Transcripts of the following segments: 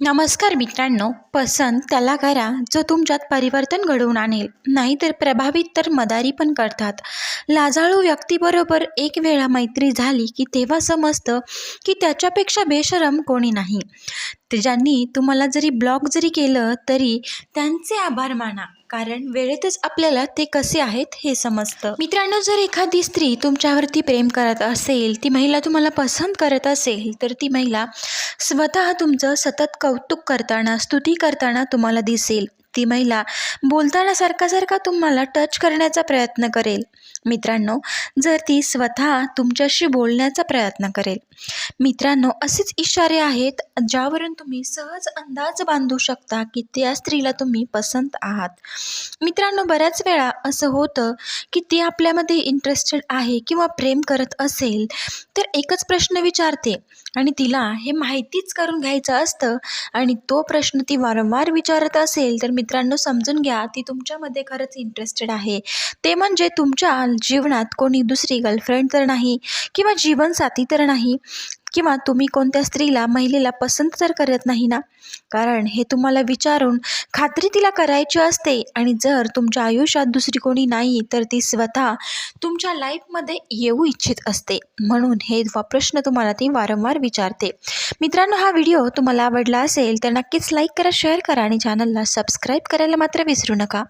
नमस्कार मित्रांनो पसंत त्याला करा जो तुमच्यात परिवर्तन घडवून आणेल नाहीतर प्रभावित तर मदारी पण करतात. लाजाळू व्यक्तीबरोबर एक वेळा मैत्री झाली की तेव्हा समजतं की त्याच्यापेक्षा बेशरम कोणी नाही. ज्यांनी तुम्हाला जरी ब्लॉक जरी केलं तरी त्यांचे आभार माना. कारण वेळेतच आपल्याला ते कसे आहेत हे समजतं. मित्रांनो जर एखादी स्त्री तुमच्यावरती प्रेम करत असेल ती महिला तुम्हाला पसंत करत असेल तर ती महिला स्वतः तुमचं सतत कौतुक करताना स्तुती करताना तुम्हाला दिसेल. ती महिला बोलताना सारखा सारखा तुम्हाला टच करण्याचा प्रयत्न करेल. मित्रांनो जर ती स्वतः तुमच्याशी बोलण्याचा प्रयत्न करेल. मित्रांनो असेच इशारे आहेत ज्यावरून तुम्ही सहज अंदाज बांधू शकता की त्या स्त्रीला तुम्ही पसंत आहात. मित्रांनो बऱ्याच वेळा असं होतं की ती आपल्यामध्ये इंटरेस्टेड आहे किंवा प्रेम करत असेल तर एकच प्रश्न विचारते आणि तिला हे माहितीच करून घ्यायचं असतं आणि तो प्रश्न ती वारंवार विचारत असेल तर मित्रांनो समजून घ्या ती तुमच्यामध्ये खरंच इंटरेस्टेड आहे. ते म्हणजे तुमच्या जीवनात कोणी दुसरी गर्लफ्रेंड तर नाही किंवा जीवनसाथी तर नाही. किंवा तुम्ही कोणत्या स्त्रीला महिलेला पसंत तर करत नाही ना? कारण हे तुम्हाला विचारून खात्री तिला करायची असते आणि जर तुमच्या आयुष्यात दुसरी कोणी नाही तर ती स्वतः तुमच्या लाईफमध्ये येऊ इच्छित असते. म्हणून हे प्रश्न तुम्हाला ती वारंवार विचारते. मित्रांनो हा व्हिडिओ तुम्हाला आवडला असेल तर नक्कीच लाईक करा शेअर करा आणि चॅनलला सबस्क्राईब करायला मात्र विसरू नका.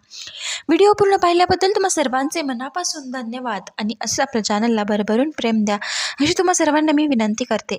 व्हिडिओ पूर्ण पाहिल्याबद्दल तुम्हा सर्वांचे मनापासून धन्यवाद आणि असं आपल्या चॅनलला भरभरून प्रेम द्या अशी तुम्हा सर्वांना मी विनंती करते.